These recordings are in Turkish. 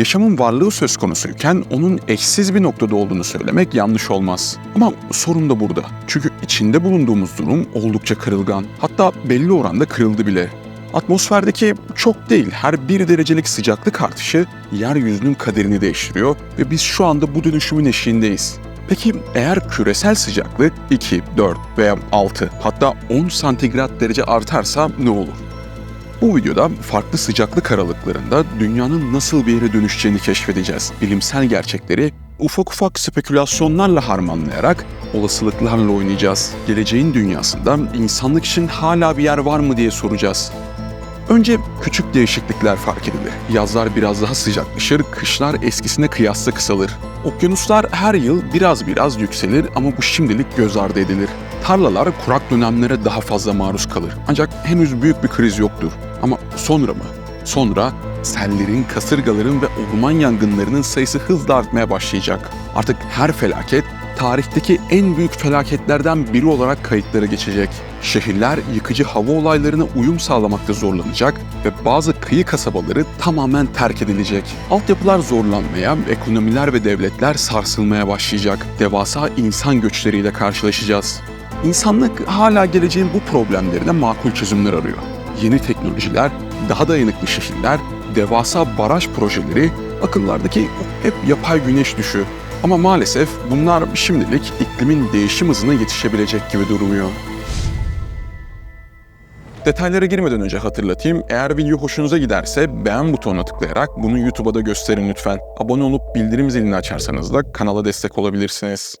Yaşamın varlığı söz konusuyken onun eşsiz bir noktada olduğunu söylemek yanlış olmaz. Ama sorun da burada. Çünkü içinde bulunduğumuz durum oldukça kırılgan. Hatta belli oranda kırıldı bile. Atmosferdeki çok değil her bir derecelik sıcaklık artışı yeryüzünün kaderini değiştiriyor ve biz şu anda bu dönüşümün eşiğindeyiz. Peki eğer küresel sıcaklık 2, 4 veya 6 hatta 10 santigrat derece artarsa ne olur? Bu videoda farklı sıcaklık aralıklarında dünyanın nasıl bir yere dönüşeceğini keşfedeceğiz. Bilimsel gerçekleri ufak ufak spekülasyonlarla harmanlayarak olasılıklarla oynayacağız. Geleceğin dünyasında insanlık için hala bir yer var mı diye soracağız. Önce küçük değişiklikler fark edilir. Yazlar biraz daha sıcaklaşır, kışlar eskisine kıyasla kısalır. Okyanuslar her yıl biraz biraz yükselir ama bu şimdilik göz ardı edilir. Tarlalar kurak dönemlere daha fazla maruz kalır. Ancak henüz büyük bir kriz yoktur. Ama sonra mı? Sonra sellerin, kasırgaların ve orman yangınlarının sayısı hızla artmaya başlayacak. Artık her felaket tarihteki en büyük felaketlerden biri olarak kayıtlara geçecek. Şehirler yıkıcı hava olaylarına uyum sağlamakta zorlanacak ve bazı kıyı kasabaları tamamen terk edilecek. Altyapılar zorlanmaya, ekonomiler ve devletler sarsılmaya başlayacak. Devasa insan göçleriyle karşılaşacağız. İnsanlık hala geleceğin bu problemlerine makul çözümler arıyor. Yeni teknolojiler, daha dayanıklı şehirler, devasa baraj projeleri, akıllardaki hep yapay güneş düşü. Ama maalesef bunlar şimdilik iklimin değişim hızına yetişebilecek gibi durmuyor. Detaylara girmeden önce hatırlatayım. Eğer video hoşunuza giderse beğen butonuna tıklayarak bunu YouTube'a da gösterin lütfen. Abone olup bildirim zilini açarsanız da kanala destek olabilirsiniz.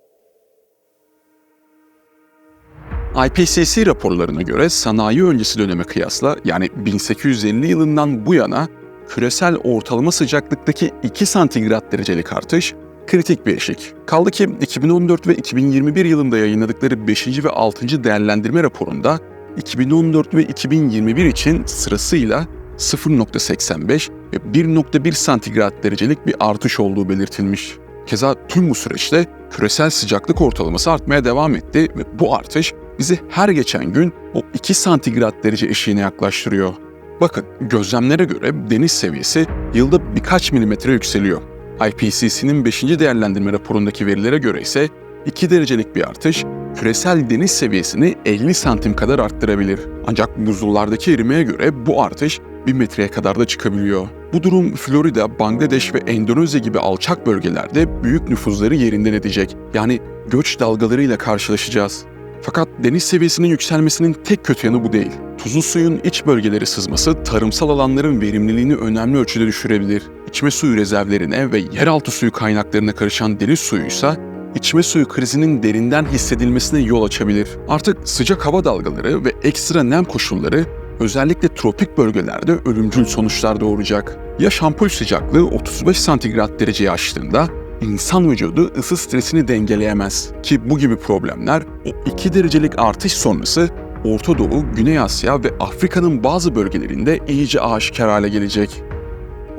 IPCC raporlarına göre sanayi öncesi döneme kıyasla yani 1850 yılından bu yana küresel ortalama sıcaklıktaki 2 santigrat derecelik artış kritik bir eşik. Kaldı ki 2014 ve 2021 yılında yayınladıkları 5. ve 6. değerlendirme raporunda 2014 ve 2021 için sırasıyla 0.85 ve 1.1 santigrat derecelik bir artış olduğu belirtilmiş. Keza tüm bu süreçte küresel sıcaklık ortalaması artmaya devam etti ve bu artış bizi her geçen gün o 2 santigrat derece eşiğine yaklaştırıyor. Bakın gözlemlere göre deniz seviyesi yılda birkaç milimetre yükseliyor. IPCC'nin 5. değerlendirme raporundaki verilere göre ise 2 derecelik bir artış küresel deniz seviyesini 50 santim kadar arttırabilir. Ancak buzullardaki erimeye göre bu artış 1 metreye kadar da çıkabiliyor. Bu durum Florida, Bangladeş ve Endonezya gibi alçak bölgelerde büyük nüfuzları yerinden edecek. Yani göç dalgalarıyla karşılaşacağız. Fakat deniz seviyesinin yükselmesinin tek kötü yanı bu değil. Tuzlu suyun iç bölgeleri sızması tarımsal alanların verimliliğini önemli ölçüde düşürebilir. İçme suyu rezervlerine ve yeraltı suyu kaynaklarına karışan deniz suyuysa içme suyu krizinin derinden hissedilmesine yol açabilir. Artık sıcak hava dalgaları ve ekstra nem koşulları özellikle tropik bölgelerde ölümcül sonuçlar doğuracak. Yaş ampul sıcaklığı 35 santigrat dereceyi aştığında insan vücudu ısı stresini dengeleyemez. Ki bu gibi problemler o 2 derecelik artış sonrası Orta Doğu, Güney Asya ve Afrika'nın bazı bölgelerinde iyice aşikar hale gelecek.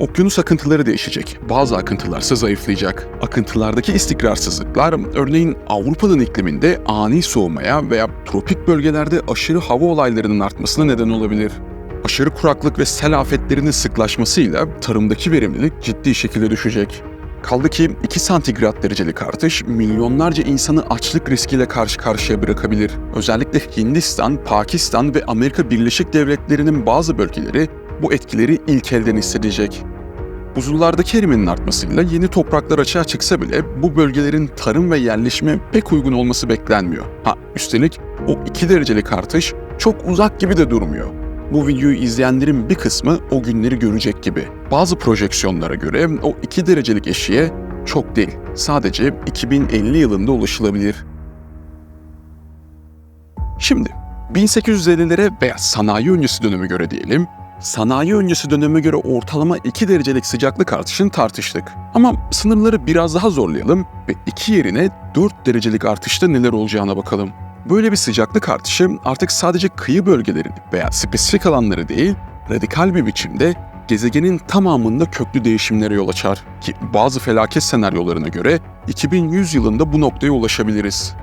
Okyanus akıntıları değişecek. Bazı akıntılarsa zayıflayacak. Akıntılardaki istikrarsızlıklar örneğin Avrupa'nın ikliminde ani soğumaya veya tropik bölgelerde aşırı hava olaylarının artmasına neden olabilir. Aşırı kuraklık ve sel afetlerinin sıklaşmasıyla tarımdaki verimlilik ciddi şekilde düşecek. Kaldı ki 2 santigrat derecelik artış milyonlarca insanı açlık riskiyle karşı karşıya bırakabilir. Özellikle Hindistan, Pakistan ve Amerika Birleşik Devletleri'nin bazı bölgeleri bu etkileri ilk elden hissedecek. Buzullardaki erimenin artmasıyla yeni topraklar açığa çıksa bile bu bölgelerin tarım ve yerleşime pek uygun olması beklenmiyor. Ha üstelik o 2 derecelik artış çok uzak gibi de durmuyor. Bu videoyu izleyenlerin bir kısmı o günleri görecek gibi. Bazı projeksiyonlara göre o 2 derecelik eşiğe çok değil, sadece 2050 yılında ulaşılabilir. Şimdi 1850'lere veya sanayi öncesi döneme göre diyelim, sanayi öncesi döneme göre ortalama 2 derecelik sıcaklık artışını tartıştık. Ama sınırları biraz daha zorlayalım ve 2 yerine 4 derecelik artışta neler olacağına bakalım. Böyle bir sıcaklık artışı artık sadece kıyı bölgelerini veya spesifik alanları değil, radikal bir biçimde gezegenin tamamında köklü değişimlere yol açar ki bazı felaket senaryolarına göre 2100 yılında bu noktaya ulaşabiliriz.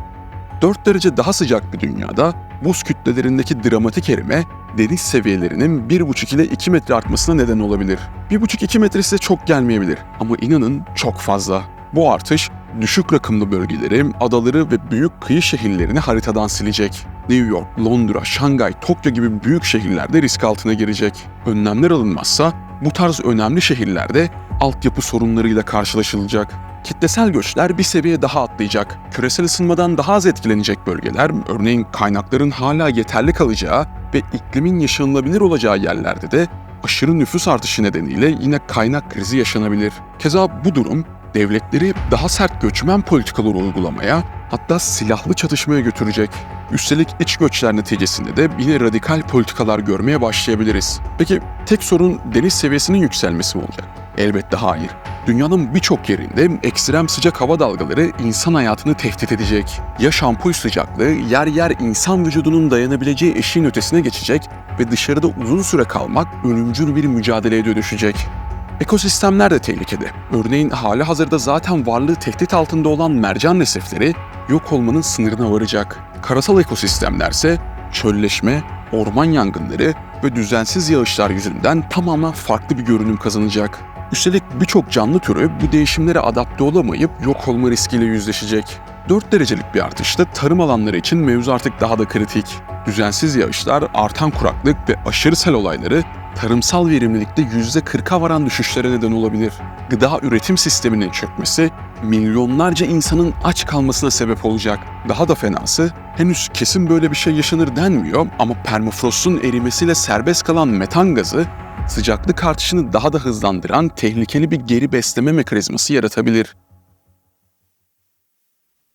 4 derece daha sıcak bir dünyada buz kütlelerindeki dramatik erime deniz seviyelerinin 1,5 ile 2 metre artmasına neden olabilir. 1,5-2 metre size çok gelmeyebilir ama inanın çok fazla. Bu artış düşük rakımlı bölgeleri, adaları ve büyük kıyı şehirlerini haritadan silecek. New York, Londra, Şangay, Tokyo gibi büyük şehirlerde risk altına girecek. Önlemler alınmazsa bu tarz önemli şehirlerde altyapı sorunlarıyla karşılaşılacak. Kitlesel göçler bir seviye daha atlayacak. Küresel ısınmadan daha az etkilenecek bölgeler, örneğin kaynakların hala yeterli kalacağı ve iklimin yaşanılabilir olacağı yerlerde de aşırı nüfus artışı nedeniyle yine kaynak krizi yaşanabilir. Keza bu durum devletleri daha sert göçmen politikalar uygulamaya, hatta silahlı çatışmaya götürecek. Üstelik iç göçler neticesinde de yine radikal politikalar görmeye başlayabiliriz. Peki tek sorun deniz seviyesinin yükselmesi mi olacak? Elbette hayır. Dünyanın birçok yerinde ekstrem sıcak hava dalgaları insan hayatını tehdit edecek. Ya şampul sıcaklığı yer yer insan vücudunun dayanabileceği eşiğin ötesine geçecek ve dışarıda uzun süre kalmak ölümcül bir mücadeleye dönüşecek. Ekosistemler de tehlikede. Örneğin hali hazırda zaten varlığı tehdit altında olan mercan resifleri yok olmanın sınırına varacak. Karasal ekosistemlerse çölleşme, orman yangınları ve düzensiz yağışlar yüzünden tamamen farklı bir görünüm kazanacak. Üstelik birçok canlı türü bu değişimlere adapte olamayıp yok olma riskiyle yüzleşecek. 4 derecelik bir artışta tarım alanları için mevzu artık daha da kritik. Düzensiz yağışlar, artan kuraklık ve aşırı sel olayları tarımsal verimlilikte %40'a varan düşüşlere neden olabilir. Gıda üretim sisteminin çökmesi, milyonlarca insanın aç kalmasına sebep olacak. Daha da fenası, henüz kesin böyle bir şey yaşanır denmiyor ama permafrostun erimesiyle serbest kalan metan gazı, sıcaklık artışını daha da hızlandıran tehlikeli bir geri besleme mekanizması yaratabilir.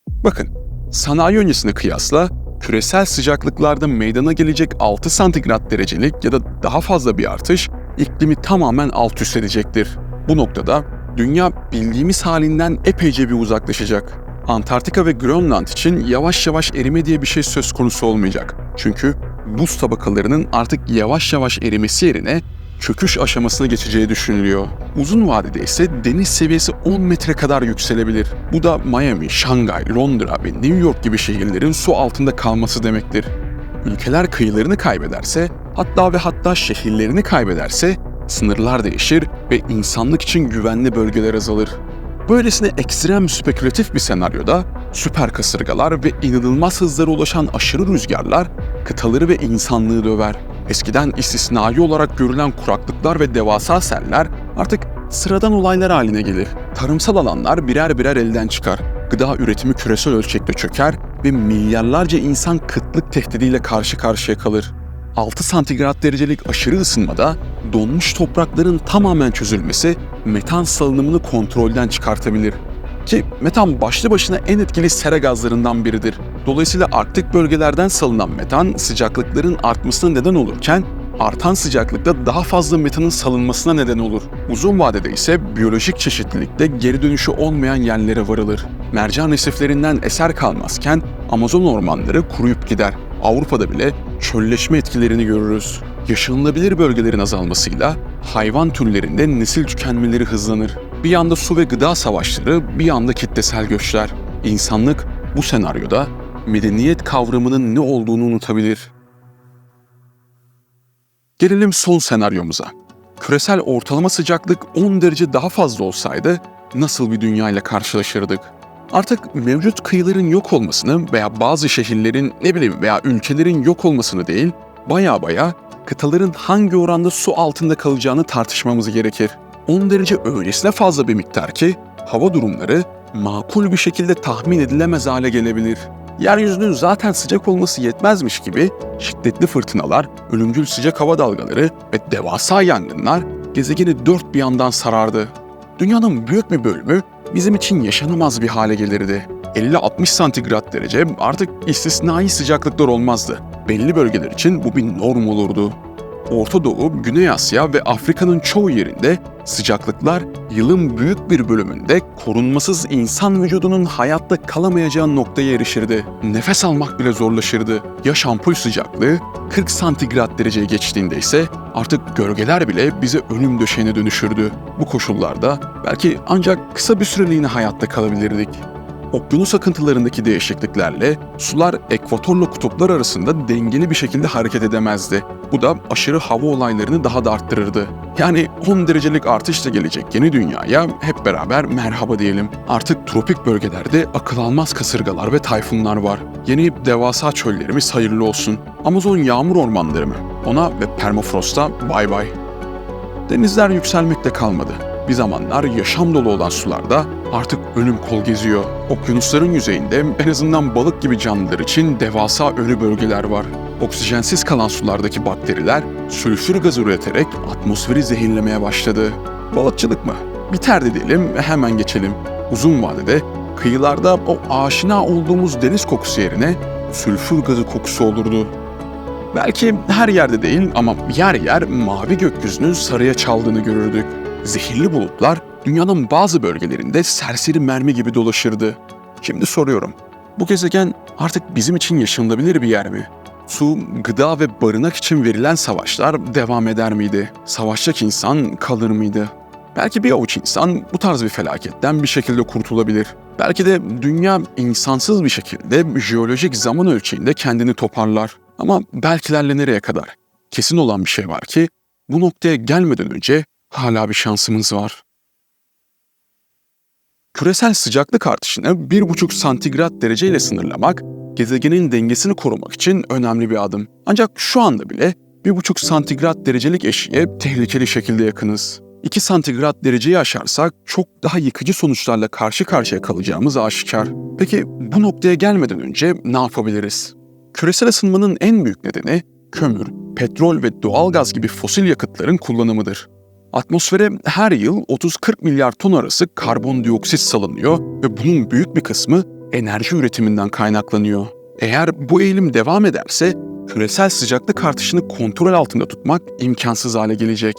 Bakın, sanayi öncesine kıyasla küresel sıcaklıklarda meydana gelecek 6 santigrat derecelik ya da daha fazla bir artış iklimi tamamen alt üst edecektir. Bu noktada dünya bildiğimiz halinden epeyce bir uzaklaşacak. Antarktika ve Grönland için yavaş yavaş erime diye bir şey söz konusu olmayacak. Çünkü buz tabakalarının artık yavaş yavaş erimesi yerine çöküş aşamasına geçeceği düşünülüyor. Uzun vadede ise deniz seviyesi 10 metre kadar yükselebilir. Bu da Miami, Şangay, Londra ve New York gibi şehirlerin su altında kalması demektir. Ülkeler kıyılarını kaybederse, hatta ve hatta şehirlerini kaybederse sınırlar değişir ve insanlık için güvenli bölgeler azalır. Böylesine ekstrem spekülatif bir senaryoda süper kasırgalar ve inanılmaz hızlara ulaşan aşırı rüzgarlar kıtaları ve insanlığı döver. Eskiden istisnai olarak görülen kuraklıklar ve devasa seller artık sıradan olaylar haline gelir. Tarımsal alanlar birer birer elden çıkar. Gıda üretimi küresel ölçekte çöker ve milyarlarca insan kıtlık tehdidiyle karşı karşıya kalır. 6 santigrat derecelik aşırı ısınmada donmuş toprakların tamamen çözülmesi metan salınımını kontrolden çıkartabilir. Ki metan başlı başına en etkili sera gazlarından biridir. Dolayısıyla Arktik bölgelerden salınan metan sıcaklıkların artmasına neden olurken artan sıcaklıkta daha fazla metanın salınmasına neden olur. Uzun vadede ise biyolojik çeşitlilikte geri dönüşü olmayan yerlere varılır. Mercan resiflerinden eser kalmazken Amazon ormanları kuruyup gider. Avrupa'da bile çölleşme etkilerini görürüz. Yaşanılabilir bölgelerin azalmasıyla hayvan türlerinde nesil tükenmeleri hızlanır. Bir yanda su ve gıda savaşları, bir yanda kitlesel göçler. İnsanlık bu senaryoda medeniyet kavramının ne olduğunu unutabilir. Gelelim son senaryomuza. Küresel ortalama sıcaklık 10 derece daha fazla olsaydı nasıl bir dünya ile karşılaşırdık? Artık mevcut kıyıların yok olmasını veya bazı şehirlerin ne bileyim veya ülkelerin yok olmasını değil, baya baya kıtaların hangi oranda su altında kalacağını tartışmamız gerekir. 10 derece öylesine fazla bir miktar ki hava durumları makul bir şekilde tahmin edilemez hale gelebilir. Yeryüzünün zaten sıcak olması yetmezmiş gibi şiddetli fırtınalar, ölümcül sıcak hava dalgaları ve devasa yangınlar gezegeni dört bir yandan sarardı. Dünyanın büyük bir bölümü bizim için yaşanamaz bir hale gelirdi. 50-60 santigrat derece artık istisnai sıcaklıklar olmazdı. Belli bölgeler için bu bir norm olurdu. Orta Doğu, Güney Asya ve Afrika'nın çoğu yerinde sıcaklıklar yılın büyük bir bölümünde korunmasız insan vücudunun hayatta kalamayacağı noktaya erişirdi. Nefes almak bile zorlaşırdı. Ya şampul sıcaklığı 40 santigrat dereceye geçtiğinde ise artık gölgeler bile bize ölüm döşeğine dönüşürdü. Bu koşullarda belki ancak kısa bir süreliğine hayatta kalabilirdik. Okyanus akıntılarındaki değişikliklerle sular ekvatorla kutuplar arasında dengeli bir şekilde hareket edemezdi. Bu da aşırı hava olaylarını daha da arttırırdı. Yani 10 derecelik artışla gelecek yeni dünyaya hep beraber merhaba diyelim. Artık tropik bölgelerde akıl almaz kasırgalar ve tayfunlar var. Yeni devasa çöllerimiz hayırlı olsun. Amazon yağmur ormanları mı? Ona ve permafrosta bay bay. Denizler yükselmekte kalmadı. Bir zamanlar yaşam dolu olan sularda artık ölüm kol geziyor. Okyanusların yüzeyinde en azından balık gibi canlılar için devasa ölü bölgeler var. Oksijensiz kalan sulardaki bakteriler sülfür gazı üreterek atmosferi zehirlemeye başladı. Balıkçılık mı? Biterdi diyelim ve hemen geçelim. Uzun vadede kıyılarda o aşina olduğumuz deniz kokusu yerine sülfür gazı kokusu olurdu. Belki her yerde değil ama yer yer mavi gökyüzünün sarıya çaldığını görürdük. Zehirli bulutlar dünyanın bazı bölgelerinde serseri mermi gibi dolaşırdı. Şimdi soruyorum, bu gezegen artık bizim için yaşanılabilir bir yer mi? Su, gıda ve barınak için verilen savaşlar devam eder miydi? Savaşacak insan kalır mıydı? Belki bir avuç insan bu tarz bir felaketten bir şekilde kurtulabilir. Belki de dünya insansız bir şekilde jeolojik zaman ölçeğinde kendini toparlar. Ama belkilerle nereye kadar? Kesin olan bir şey var ki bu noktaya gelmeden önce hala bir şansımız var. Küresel sıcaklık artışını 1,5 santigrat dereceyle sınırlamak, gezegenin dengesini korumak için önemli bir adım. Ancak şu anda bile 1,5 santigrat derecelik eşiğe tehlikeli şekilde yakınız. 2 santigrat dereceyi aşarsak çok daha yıkıcı sonuçlarla karşı karşıya kalacağımız aşikar. Peki bu noktaya gelmeden önce ne yapabiliriz? Küresel ısınmanın en büyük nedeni kömür, petrol ve doğalgaz gibi fosil yakıtların kullanımıdır. Atmosfere her yıl 30-40 milyar ton arası karbondioksit salınıyor ve bunun büyük bir kısmı enerji üretiminden kaynaklanıyor. Eğer bu eğilim devam ederse küresel sıcaklık artışını kontrol altında tutmak imkansız hale gelecek.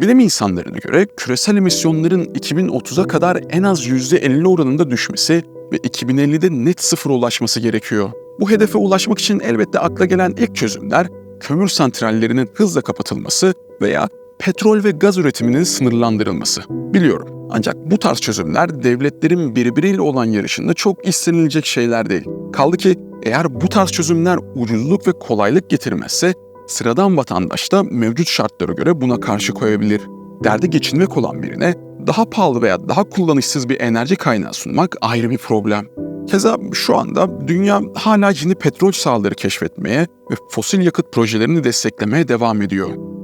Bilim insanlarına göre küresel emisyonların 2030'a kadar en az %50 oranında düşmesi ve 2050'de net sıfıra ulaşması gerekiyor. Bu hedefe ulaşmak için elbette akla gelen ilk çözümler kömür santrallerinin hızla kapatılması veya petrol ve gaz üretiminin sınırlandırılması. Biliyorum. Ancak bu tarz çözümler devletlerin birbiriyle olan yarışında çok istenilecek şeyler değil. Kaldı ki eğer bu tarz çözümler ucuzluk ve kolaylık getirmezse sıradan vatandaş da mevcut şartlara göre buna karşı koyabilir. Derdi geçinmek olan birine daha pahalı veya daha kullanışsız bir enerji kaynağı sunmak ayrı bir problem. Keza şu anda dünya hala yeni petrol sahaları keşfetmeye ve fosil yakıt projelerini desteklemeye devam ediyor.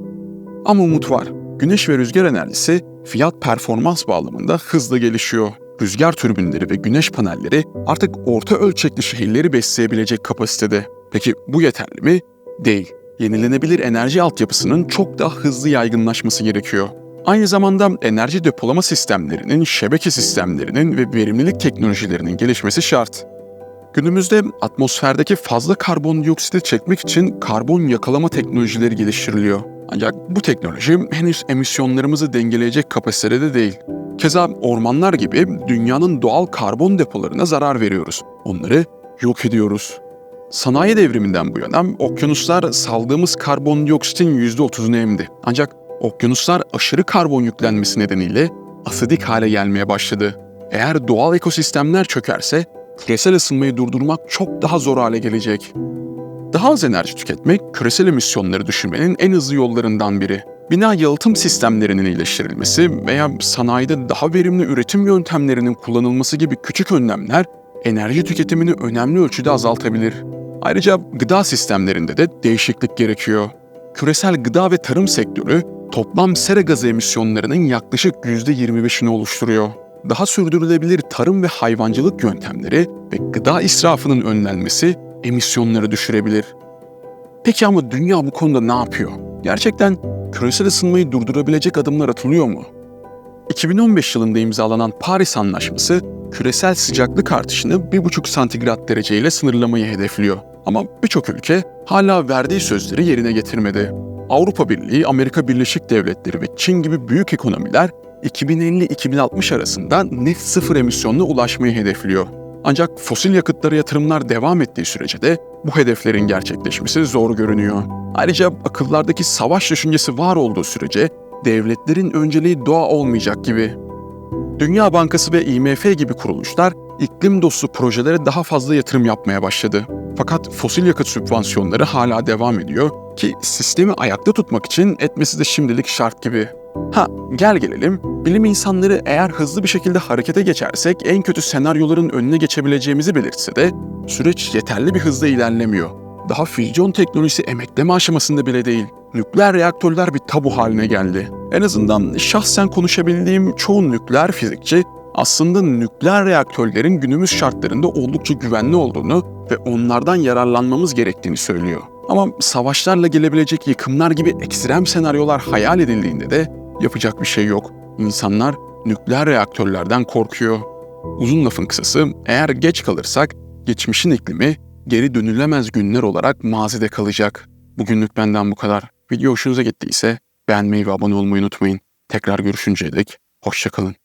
Ama umut var. Güneş ve rüzgar enerjisi fiyat performans bağlamında hızlı gelişiyor. Rüzgar türbinleri ve güneş panelleri artık orta ölçekli şehirleri besleyebilecek kapasitede. Peki bu yeterli mi? Değil. Yenilenebilir enerji altyapısının çok daha hızlı yaygınlaşması gerekiyor. Aynı zamanda enerji depolama sistemlerinin, şebeke sistemlerinin ve verimlilik teknolojilerinin gelişmesi şart. Günümüzde atmosferdeki fazla karbondioksiti çekmek için karbon yakalama teknolojileri geliştiriliyor. Ancak bu teknoloji henüz emisyonlarımızı dengeleyecek kapasitede değil. Keza ormanlar gibi dünyanın doğal karbon depolarına zarar veriyoruz. Onları yok ediyoruz. Sanayi devriminden bu yana okyanuslar saldığımız karbondioksitin %30'unu emdi. Ancak okyanuslar aşırı karbon yüklenmesi nedeniyle asidik hale gelmeye başladı. Eğer doğal ekosistemler çökerse küresel ısınmayı durdurmak çok daha zor hale gelecek. Daha az enerji tüketmek küresel emisyonları düşürmenin en hızlı yollarından biri. Bina yalıtım sistemlerinin iyileştirilmesi veya sanayide daha verimli üretim yöntemlerinin kullanılması gibi küçük önlemler enerji tüketimini önemli ölçüde azaltabilir. Ayrıca gıda sistemlerinde de değişiklik gerekiyor. Küresel gıda ve tarım sektörü toplam sera gazı emisyonlarının yaklaşık %25'ini oluşturuyor. Daha sürdürülebilir tarım ve hayvancılık yöntemleri ve gıda israfının önlenmesi emisyonları düşürebilir. Peki ama dünya bu konuda ne yapıyor? Gerçekten küresel ısınmayı durdurabilecek adımlar atılıyor mu? 2015 yılında imzalanan Paris Anlaşması küresel sıcaklık artışını 1,5 santigrat dereceyle sınırlamayı hedefliyor. Ama birçok ülke hala verdiği sözleri yerine getirmedi. Avrupa Birliği, Amerika Birleşik Devletleri ve Çin gibi büyük ekonomiler 2050-2060 arasında net sıfır emisyonla ulaşmayı hedefliyor. Ancak fosil yakıtlara yatırımlar devam ettiği sürece de bu hedeflerin gerçekleşmesi zor görünüyor. Ayrıca akıllardaki savaş düşüncesi var olduğu sürece devletlerin önceliği doğa olmayacak gibi. Dünya Bankası ve IMF gibi kuruluşlar iklim dostu projelere daha fazla yatırım yapmaya başladı. Fakat fosil yakıt sübvansiyonları hala devam ediyor ki sistemi ayakta tutmak için etmesi de şimdilik şart gibi. Ha gel gelelim, bilim insanları eğer hızlı bir şekilde harekete geçersek en kötü senaryoların önüne geçebileceğimizi belirtse de süreç yeterli bir hızda ilerlemiyor. Daha füzyon teknolojisi emekleme aşamasında bile değil. Nükleer reaktörler bir tabu haline geldi. En azından şahsen konuşabildiğim çoğu nükleer fizikçi aslında nükleer reaktörlerin günümüz şartlarında oldukça güvenli olduğunu ve onlardan yararlanmamız gerektiğini söylüyor. Ama savaşlarla gelebilecek yıkımlar gibi ekstrem senaryolar hayal edildiğinde de yapacak bir şey yok. İnsanlar nükleer reaktörlerden korkuyor. Uzun lafın kısası, eğer geç kalırsak geçmişin iklimi geri dönülemez günler olarak mazide kalacak. Bugünlük benden bu kadar. Video hoşunuza gittiyse beğenmeyi ve abone olmayı unutmayın. Tekrar görüşünceye dek hoşçakalın.